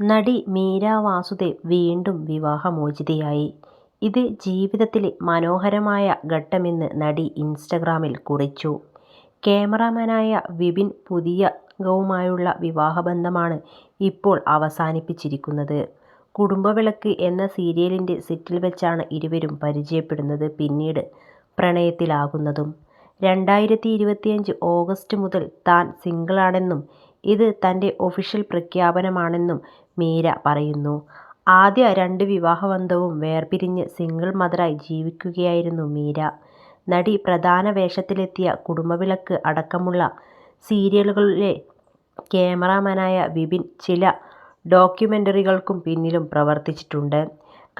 നടി മീര വാസുദേവ് വീണ്ടും വിവാഹമോചിതയായി. ഇത് ജീവിതത്തിലെ മനോഹരമായ ഘട്ടമെന്ന് നടി ഇൻസ്റ്റഗ്രാമിൽ കുറിച്ചു. ക്യാമറാമാനായ വിപിൻ പുതിയകവുമായുള്ള വിവാഹബന്ധമാണ് ഇപ്പോൾ അവസാനിപ്പിച്ചിരിക്കുന്നത്. കുടുംബവിളക്ക് എന്ന സീരിയലിന്റെ സെറ്റിൽ വെച്ചാണ് ഇരുവരും പരിചയപ്പെടുന്നത് പിന്നീട് പ്രണയത്തിലാകുന്നതും. രണ്ടായിരത്തി ഇരുപത്തിയഞ്ച് ഓഗസ്റ്റ് മുതൽ താൻ സിംഗിളാണെന്നും ഇത് തന്റെ ഒഫീഷ്യൽ പ്രഖ്യാപനമാണെന്നും മീര പറയുന്നു. ആദ്യ രണ്ട് വിവാഹബന്ധവും വേർപിരിഞ്ഞ് സിംഗിൾ മദറായി ജീവിക്കുകയായിരുന്നു മീര. നടി പ്രധാന വേഷത്തിലെത്തിയ കുടുംബവിളക്ക് അടക്കമുള്ള സീരിയലുകളിലെ ക്യാമറാമാനായ വിപിൻ ചില ഡോക്യുമെന്ററികൾക്കും പിന്നിലും പ്രവർത്തിച്ചിട്ടുണ്ട്.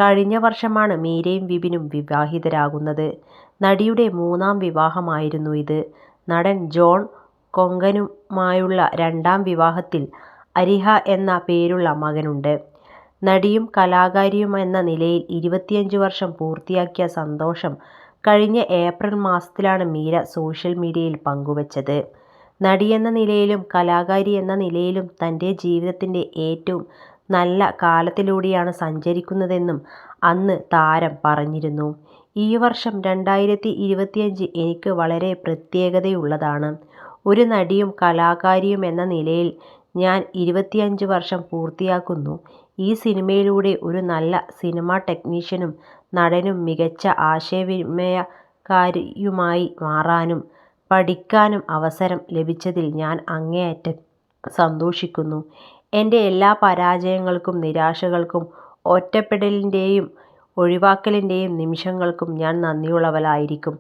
കഴിഞ്ഞ വർഷമാണ് മീരയും വിപിനും വിവാഹിതരാകുന്നത്. നടിയുടെ മൂന്നാം വിവാഹമായിരുന്നു ഇത്. നടൻ ജോൺ കൊങ്കനുമായുള്ള രണ്ടാം വിവാഹത്തിൽ അരിഹ എന്ന പേരുള്ള മകനുണ്ട്. നടിയും കലാകാരിയും എന്ന നിലയിൽ ഇരുപത്തിയഞ്ച് വർഷം പൂർത്തിയാക്കിയ സന്തോഷം കഴിഞ്ഞ ഏപ്രിൽ മാസത്തിലാണ് മീര സോഷ്യൽ മീഡിയയിൽ പങ്കുവച്ചത്. നടിയെന്ന നിലയിലും കലാകാരി എന്ന നിലയിലും തന്റെ ജീവിതത്തിന്റെ ഏറ്റവും നല്ല കാലത്തിലൂടെയാണ് സഞ്ചരിക്കുന്നതെന്നും അന്ന് താരം പറഞ്ഞിരുന്നു. ഈ വർഷം രണ്ടായിരത്തി ഇരുപത്തിയഞ്ച് എനിക്ക് വളരെ പ്രത്യേകതയുള്ളതാണ്. ഒരു നടിയും കലാകാരിയും എന്ന നിലയിൽ ഞാൻ ഇരുപത്തിയഞ്ച് വർഷം പൂർത്തിയാക്കുന്നു. ഈ സിനിമയിലൂടെ ഒരു നല്ല സിനിമാ ടെക്നീഷ്യനും നടനും മികച്ച ആശയവിനിമയക്കാരിയുമായി മാറാനും പഠിക്കാനും അവസരം ലഭിച്ചതിൽ ഞാൻ അങ്ങേയറ്റം സന്തോഷിക്കുന്നു. എന്റെ എല്ലാ പരാജയങ്ങൾക്കും നിരാശകൾക്കും ഒറ്റപ്പെടലിന്റെയും ഒഴിവാക്കലിന്റെയും നിമിഷങ്ങൾക്കും ഞാൻ നന്ദിയുള്ളവളായിരിക്കും.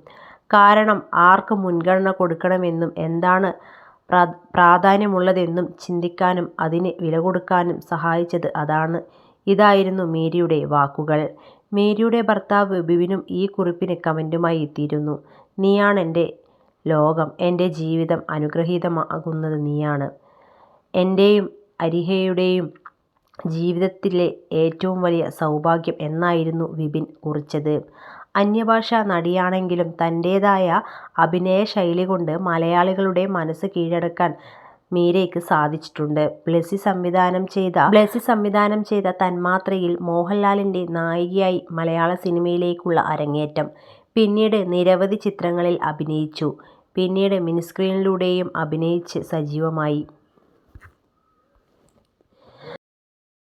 കാരണം ആർക്ക് മുൻഗണന കൊടുക്കണമെന്നും എന്താണ് പ്രാധാന്യമുള്ളതെന്നും ചിന്തിക്കാനും അതിന് വിലകൊടുക്കാനും സഹായിച്ചത് അതാണ്. ഇതായിരുന്നു മേരിയുടെ വാക്കുകൾ. മേരിയുടെ ഭർത്താവ് ബിബിനും ഈ കുറിപ്പിന് കമന്റുമായി എത്തിയിരുന്നു. നീയാണെന്റെ ലോകം. എന്റെ ജീവിതം അനുഗ്രഹീതമാകുന്നത് നീയാണ്. എന്റെയും അരിഹയുടെയും ജീവിതത്തിലെ ഏറ്റവും വലിയ സൗഭാഗ്യം എന്നായിരുന്നു വിപിൻ കുറിച്ചത്. അന്യഭാഷാ നടിയാണെങ്കിലും തന്റേതായ അഭിനയശൈലികൊണ്ട് മലയാളികളുടെ മനസ്സ് കീഴടക്കാൻ മീരയ്ക്ക് സാധിച്ചിട്ടുണ്ട്. ബ്ലെസി സംവിധാനം ചെയ്ത തന്മാത്രയിൽ മോഹൻലാലിന്റെ നായികയായി മലയാള സിനിമയിലേക്കുള്ള അരങ്ങേറ്റം. പിന്നീട് നിരവധി ചിത്രങ്ങളിൽ അഭിനയിച്ചു. പിന്നീട് മിനിസ്ക്രീനിലൂടെയും അഭിനയിച്ച് സജീവമായി.